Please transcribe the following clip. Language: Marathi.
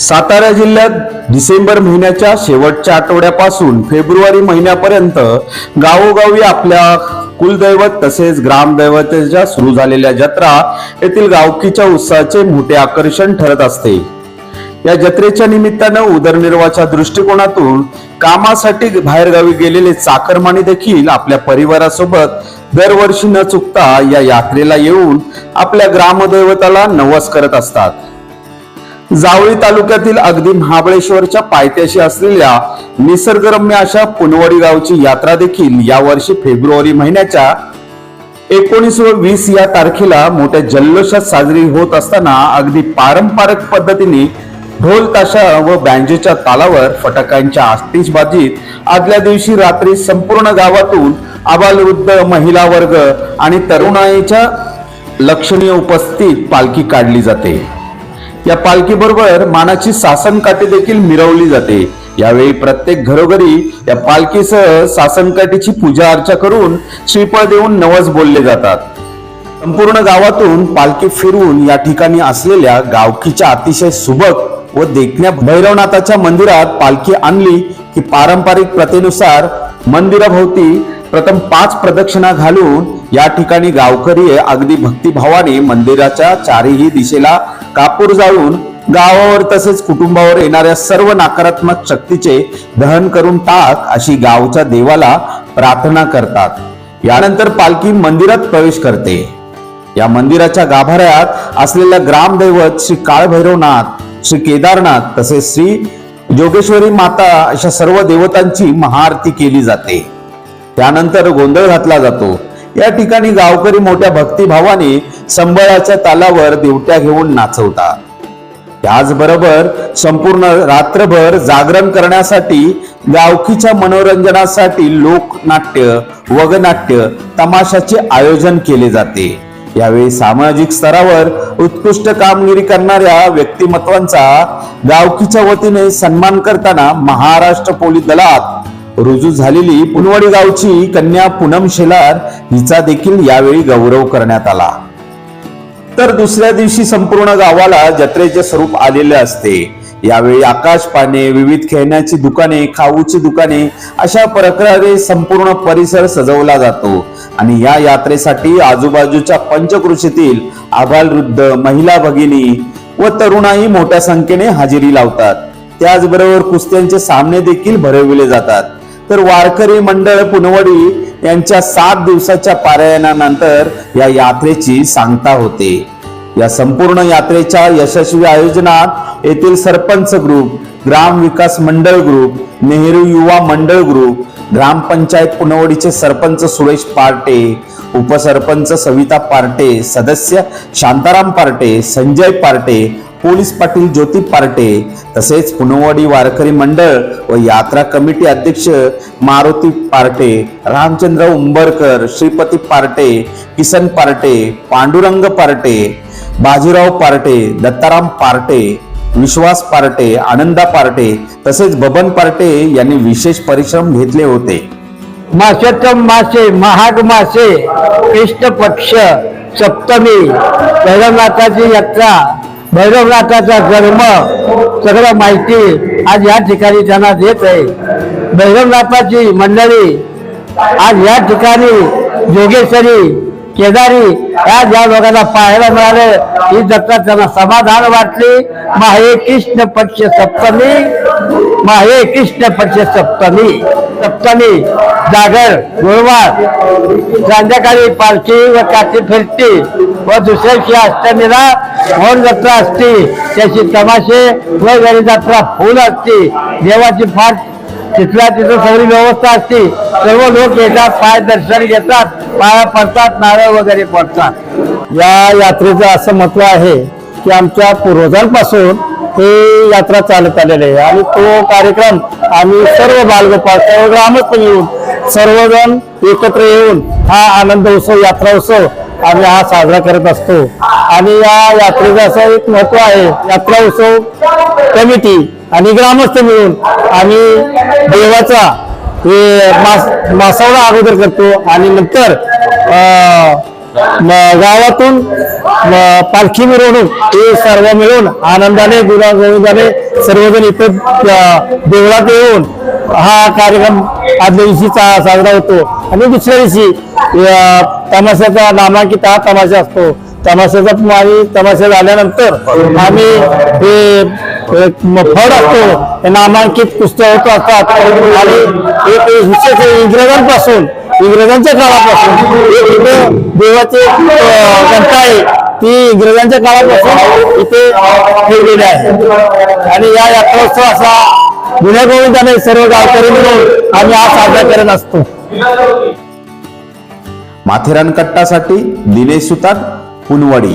सातारा जिल्ह्यात डिसेंबर महिन्याच्या शेवटच्या आठवड्यापासून फेब्रुवारी महिन्यापर्यंत गावोगावी आपल्या कुलदैवत तसेच ग्रामदैवतेच्या सुरू झालेल्या जत्रा येथील गावकीच्या उत्साहाचे मोठे आकर्षण ठरत असते. या जत्रेच्या निमित्तानं उदरनिर्वाहाच्या दृष्टिकोनातून कामासाठी बाहेरगावी गेलेले चाकरमानी देखील आपल्या परिवारासोबत दरवर्षी न चुकता या यात्रेला येऊन आपल्या ग्रामदैवताला नवस करत असतात. जावळी तालुक्यातील अगदी महाबळेश्वरच्या पायथ्याशी असलेल्या निसर्गरम्य अशा पुनवडी गावची यात्रा देखील यावर्षी फेब्रुवारी महिन्याच्या एकोणीस व वीस या तारखेला मोठ्या जल्लोषात साजरी होत असताना अगदी पारंपरिक पद्धतीने ढोल ताशा व बँजोच्या तालावर फटाक्यांच्या आतिषबाजीत आदल्या दिवशी रात्री संपूर्ण गावातून आबालवृद्ध महिला वर्ग आणि तरुणाईच्या लक्षणीय उपस्थित पालखी काढली जाते. या पालखीबरोबर मानाची सासन काठी देखील मिरवली जाते. यावेळी प्रत्येक घरोघरी या पालखीसह सासनकाठीची पूजा अर्चा करून श्रीफळ देऊन नवस बोलले जातात. संपूर्ण गावातून पालखी फिरून या ठिकाणी असलेल्या गावकीच्या अतिशय सुबक व देखण्या भैरवनाथाच्या मंदिरात पालखी आणली की पारंपरिक प्रथेनुसार मंदिराभोवती प्रथम पाच प्रदक्षिणा घालून या ठिकाणी गावकरी अगदी भक्तिभावाने मंदिराच्या चारही दिशेला कापूर जाळून गावावर तसेच कुटुंबावर येणाऱ्या सर्व नकारात्मक शक्तीचे दहन करून टाक अशी गावच्या देवाला प्रार्थना करतात. यानंतर पालखी मंदिरात प्रवेश करते. या मंदिराच्या गाभाऱ्यात असलेल्या ग्रामदैवत श्री काळभैरवनाथ श्री केदारनाथ तसेच श्री जोगेश्वरी माता अशा सर्व देवतांची महाआरती केली जाते. त्यानंतर गोंधळ घातला जातो. या ठिकाणी गावकरी मोठ्या भक्तिभावाने संबळाच्या तालावर दिवट्या घेऊन नाचवतात. त्याचबरोबर संपूर्ण रात्रभर जागरण करण्यासाठी गावकीच्या मनोरंजनासाठी लोकनाट्य वगनाट्य तमाशाचे आयोजन केले जाते. यावेळी सामाजिक स्तरावर उत्कृष्ट कामगिरी करणाऱ्या व्यक्तिमत्वांचा गावकीच्या वतीने सन्मान करताना महाराष्ट्र पोलीस दलात रुजू झालेली पुनवडी गावची कन्या पूनम शेलार हिचा देखील यावेळी गौरव करण्यात आला. तर दुसऱ्या दिवशी संपूर्ण गावाला जत्रेचे स्वरूप आलेले असते. यावेळी आकाश पाने विविध खेळण्याची दुकाने खाऊची दुकाने अशा प्रकारे संपूर्ण परिसर सजवला जातो. आणि या यात्रेसाठी आजूबाजूच्या पंचकृषीतील आबालवृद्ध महिला भगिनी व तरुणाई मोठ्या संख्येने हजेरी लावतात. त्याचबरोबर कुस्त्यांचे सामने देखील भरविले जातात. तर वारकरी मंडळ पुनवडी यांच्या सात दिवसाच्या पारायणानंतर या यात्रेची सांगता होते. या संपूर्ण यात्रेच्या यशस्वी आयोजनात येथील सरपंच ग्रुप ग्राम विकास मंडळ ग्रुप नेहरू युवा मंडळ ग्रुप ग्रामपंचायत पुनवडीचे सरपंच सुरेश पार्टे उपसरपंच सविता पार्टे सदस्य शांताराम पार्टे संजय पार्टे पोलीस पाटील ज्योती पार्टे तसेच पुनवाडी वारकरी मंडळ व यात्रा कमिटी अध्यक्ष मारुती पार्टे रामचंद्र उंबरकर श्रीपती पार्टे किसन पार्टे पांडुरंग पार्टे बाजीराव पार्टे दत्ताराम पार्टे विश्वास पार्टे आनंदा पार्टे तसेच बबन पार्टे यांनी विशेष परिश्रम घेतले होते. मासोत्तम मासे महाग मासे कृष्ण पक्ष सप्तमी भैरवनाथाची यात्रा भैरवनाथाचा जन्म सगळं माहिती आज या ठिकाणी त्यांना देत आहे. भैरवनाथाची मंडळी आज या ठिकाणी जोगेश्वरी केदारी या ज्या लोकांना पाहायला मिळाले ही जत्रा त्यांना समाधान वाटली. माहे कृष्ण पक्ष सप्तमी माहे कृष्ण पक्ष सप्तमी सप्तमी जागर गुरुवार संध्याकाळी पालखी व काठी फिरती व दुसऱ्या दिवशी अष्टमीला मोहन जत्रा असते. त्याची तमाशे व गरी जत्रा फुल असते. देवाची फाट तिथल्या तिथं सगळी व्यवस्था असते. सर्व लोक येतात पाय दर्शन घेतात पाया पडतात नारळ वगैरे पडतात. या यात्रेचं असं महत्त्व आहे की आमच्या पूर्वजांपासून हे यात्रा चालत आलेली आहे. आणि तो कार्यक्रम आम्ही सर्व बालगोपाळ सर्व ग्रामस्थ येऊन सर्वजण एकत्र येऊन हा आनंद उत्सव यात्रा उत्सव आम्ही हा साजरा करत असतो. आणि या यात्रेचं असं एक महत्त्व आहे. यात्रा उत्सव कमिटी आणि ग्रामस्थ मिळून आम्ही देवाचा हे मास मासावळा अगोदर करतो. आणि नंतर गावातून पालखी मिरवणूक हे सर्व मिळून आनंदाने गुणागोविंदाने सर्वजण इथे देवळात येऊन हा कार्यक्रम आदल्या दिवशी चा- साजरा होतो. आणि दुसऱ्या दिवशी तमाशाचा नामांकित हा तमाशा असतो. तमाशाचा आणि तमाशा झाल्यानंतर आम्ही हे फड असतो हे नामांकित कुस्त्या असतात आणि एक विशेष इंग्रजांपासून इंग्रजांच्या काळापासून एक इथे देवाची अं, आहे ती इंग्रजांच्या काळापासून इथे ठेवलेली आहे आणि या यात्रोत्सव असा गुन्ह्या गोविंदाने सर्व गावकरी म्हणून आम्ही हा साजरा करत असतो माथेरान कट्टासाठी दिनेश सुतार पुनवाडी।